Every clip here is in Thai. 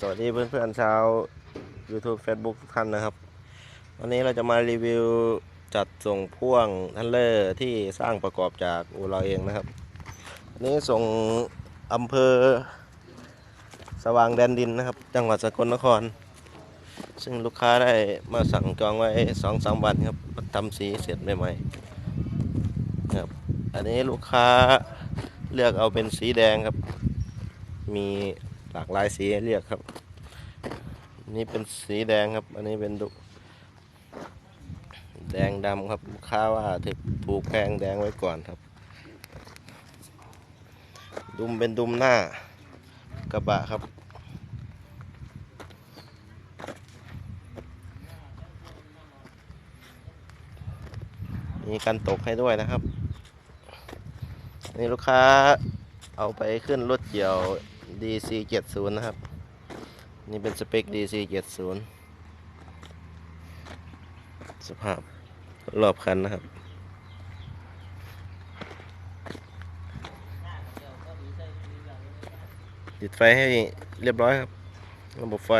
สวัสดีเพื่อนๆชาว YouTube Facebook ทุกท่านนะครับ วันนี้เราจะมารีวิวจัดส่งพ่วงทันเลอร์ที่สร้างประกอบจากอูเราเองนะครับอันนี้ส่งอำเภอ สว่างแดนดินนะครับ จังหวัดสกลนคร ซึ่งลูกค้าได้มาสั่งจองไว้สองสามวันครับทำสีเสร็จใหม่ๆครับอันนี้ลูกค้าเลือกเอาเป็นสีแดงครับ มี หลากหลายสีให้เลือกครับ นี่เป็นสีแดงครับ อันนี้เป็นดุแดงดำครับลูกค้าว่าถึกถูกแพงแดงไว้ก่อนครับ ดุมเป็นดุมหน้ากระบะครับมีกันตกให้ด้วยนะครับ นี่ลูกค้า เอาไปขึ้นรถเกี่ยว DC 70นะครับ นี่เป็นสเปค DC 70สภาพรอบคันนะครับ ติดไฟให้เรียบร้อยครับ ระบบไฟ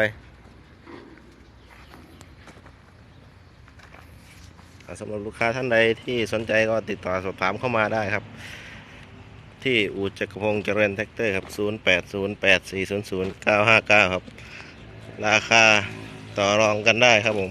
สำหรับลูกค้าท่านใดที่สนใจก็ติดต่อสอบถามเข้ามาได้ครับ ที่อู่จักรพงศ์เจริญแท็กเตอร์ครับ 0808400959 ครับ ราคาต่อรองกันได้ครับผม